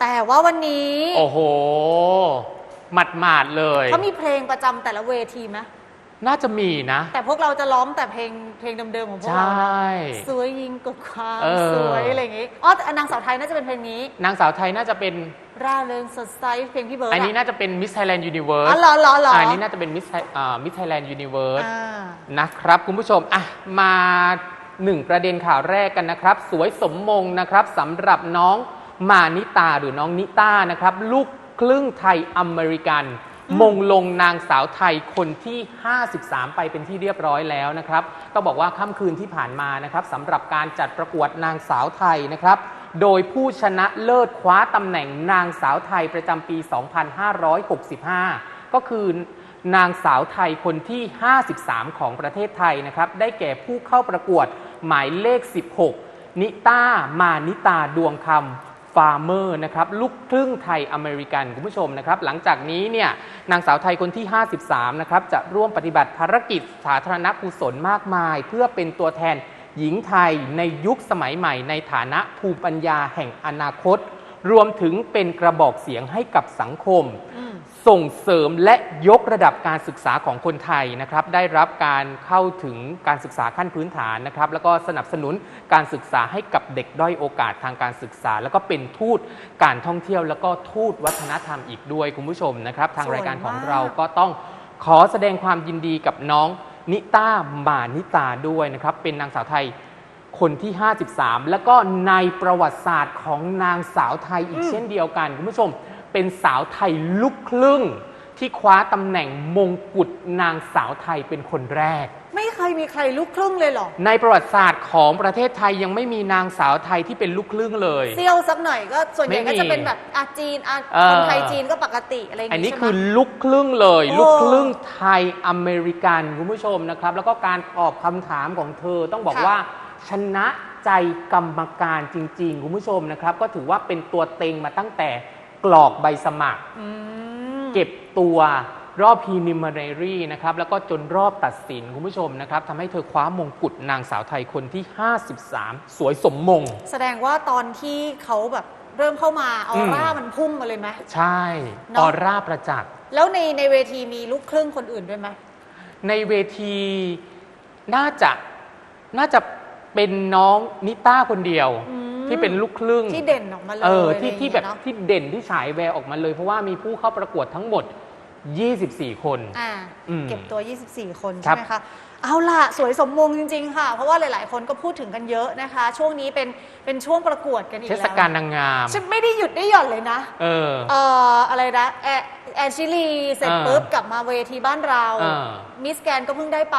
แต่ว่าวันนี้โอ้โห หมัดหมาดๆเลยเขามีเพลงประจำแต่ละเวทีไหมน่าจะมีนะ แต่พวกเราจะร้องแต่เพลงเพลงเดิมๆของพวกใชเรานะ่สวยยิ่งกว่าความเออ สวยอะไรอย่างงี้อ๋อแต่นางสาวไทยน่าจะเป็นเพลงนี้ นางสาวไทยน่าจะเป็น ร่าเริงสดใสเพลงพี่เบิร์ดอันนี้ะน่าจะเป็นมิสไทยแลนด์ยูนิเวิร์อ๋สอเหรอเหรอเหรออัอันนี้น่าจะเป็นมิสมิสไทยแลนด์ยูนิเวิร์สอ่า นะครับคุณผู้ชมอะมาหนึ่งประเด็นข่าวแรกกันนะครับ สวยสมมงนะครับสำหรับน้อง มานิตาหรือน้องนิต้านะครับ ลูกครึ่งไทยอเมริกัน มงลงนางสาวไทยคนที่ 53 ไปเป็นที่เรียบร้อยแล้วนะครับ ต้องบอกว่าค่ำคืนที่ผ่านมานะครับสำหรับการจัดประกวดนางสาวไทยนะครับ โดยผู้ชนะเลิศคว้าตำแหน่งนางสาวไทยประจำปี 2565 ก็คือนางสาวไทยคนที่ 53 ของประเทศไทยนะครับ ได้แก่ผู้เข้าประกวดหมายเลข 16 นิต้ามานิตาดวงคำ ฟาร์เมอร์นะครับลูกครึ่งไทยอเมริกันคุณผู้ชมนะครับ หลังจากนี้เนี่ยนางสาวไทยคนที่ 53 นะครับ จะร่วมปฏิบัติภารกิจสาธารณกุศลมากมาย เพื่อเป็นตัวแทนหญิงไทยในยุคสมัยใหม่ ในฐานะภูมิปัญญาแห่งอนาคต รวมถึงเป็นกระบอกเสียงให้กับสังคมอืม ส่งเสริมและยกระดับการศึกษาของคนไทยนะครับ ได้รับการเข้าถึงการศึกษาขั้นพื้นฐานนะครับ แล้วก็สนับสนุนการศึกษาให้กับเด็กด้อยโอกาสทางการศึกษา แล้วก็เป็นทูตการท่องเที่ยว แล้วก็ทูตวัฒนธรรมอีกด้วยคุณผู้ชมนะครับ ทางรายการของเราก็ต้องขอแสดงความยินดีกับน้องนิต้ามานิตาด้วยนะครับ เป็นนางสาวไทยคนที่ 53 แล้วก็ในประวัติศาสตร์ของนางสาวไทยอีกเช่นเดียวกันคุณผู้ชม เป็นสาวไทยลูกครึ่ง ที่คว้าตำแหน่งมงกุฎนางสาวไทยเป็นคนแรก ไม่เคยมีใครลูกครึ่งเลยเหรอ ในประวัติศาสตร์ของประเทศไทยยังไม่มีนางสาวไทยที่เป็นลูกครึ่งเลย เซี่ยวสักหน่อยก็ส่วนใหญ่ไม่ก็มีจะเป็นแบบอาจีนอาเออ คนไทยจีนก็ปกติอะไรอย่างอันงี้นี้ใช่ไหมคือลูกครึ่งเลย โอ้ ลูกครึ่งไทยอเมริกันคุณผู้ชมนะครับ แล้วก็การตอบคำถามของเธอต้องบอกค่ะ ว่า ชนะใจกรรมการจริง ๆ คุณผู้ชมนะครับ ก็ถือว่าเป็นตัวเต็งมาตั้งแต่ กรอกใบสมัคร อืม เก็บตัวรอบพีนิมาเรรีนะครับ แล้วก็จนรอบตัดสินคุณผู้ชมนะครับทำให้เธอคว้ามงกุฎนางสาวไทยคนที่ 53 สวยสมมง แสดงว่าตอนที่เขาแบบเริ่มเข้ามาออร่าอืมมันพุ่งมาเลยไหม ใช่เนอะออร่าประจักษ์ แล้วในในเวทีมีลูกครึ่งคนอื่นด้วยไหม ในเวทีน่าจะน่าจะเป็นน้องนิต้าคนเดียว อืม ที่เป็นลูกครึ่งที่เด่นออกมาเลยเอออะไรที่อย่างที่เงี้ยแบบเนอะที่เด่นที่ฉายแววออกมาเลย เพราะว่ามีผู้เข้าประกวดทั้งหมด 24 คนอ่าอืมเก็บตัว 24 คนครัใช่บไหมคะเอาล่ะ สวยสมมงจริง ๆ ค่ะ เพราะว่าหลาย ๆ คนก็พูดถึงกันเยอะนะคะ ช่วงนี้เป็นเป็นช่วงประกวดกันอีกเทแล้วศกาลนางงามฉันไม่ได้หยุดได้หย่อนเลยนะ เออเอ่ออะไรนะแอ แอนชิลีเสร็จอ่าปุ๊บกลับมาเวทีบ้านเรา อ่า มิสแกนก็เพิ่งได้ไป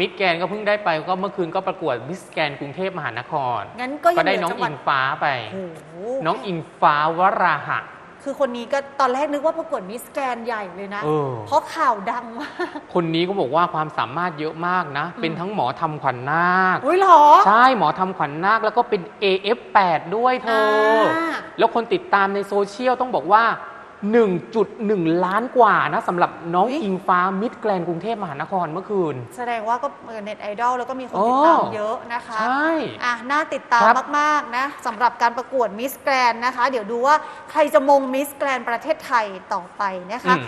มิดแกนก็เพิ่งได้ไปก็เมื่อคืนก็ประกวดมิสแกนกรุงเทพมหานคร งั้นก็ยังก็ได้เหลืน้องจังหวัอิดงฟ้าไป โอ้โหน้องอิงฟ้าวราหะ คือคนนี้ก็ตอนแรกนึกว่าประกวดมิสแกนใหญ่เลยนะ เออ เพราะข่าวดังมาก คนนี้ก็บอกว่าความสามารถเยอะมากนะเป็นทั้งหมอทำขวัญนาค อุ้ยเหรอ ใช่หมอทำขวัญนาคแล้วก็เป็น AF8 ด้วยเธออาแล้วคนติดตามในโซเชียลต้องบอกว่า 1.1 ล้านกว่านะสำหรับน้องอุ๊ยอิงฟ้ามิดแกลนกรุงเทพมหานครเมื่อคืน แสดงว่าก็เน็ตไอดอลแล้วก็มีคนโอ้ติดตามเยอะนะคะใช่อะน่าติดตามครับมาก ๆ นะสำหรับการประกวดมิสแกรนนะคะ เดี๋ยวดูว่าใครจะมงมิสแกรนประเทศไทยต่อไปนะคะ อืม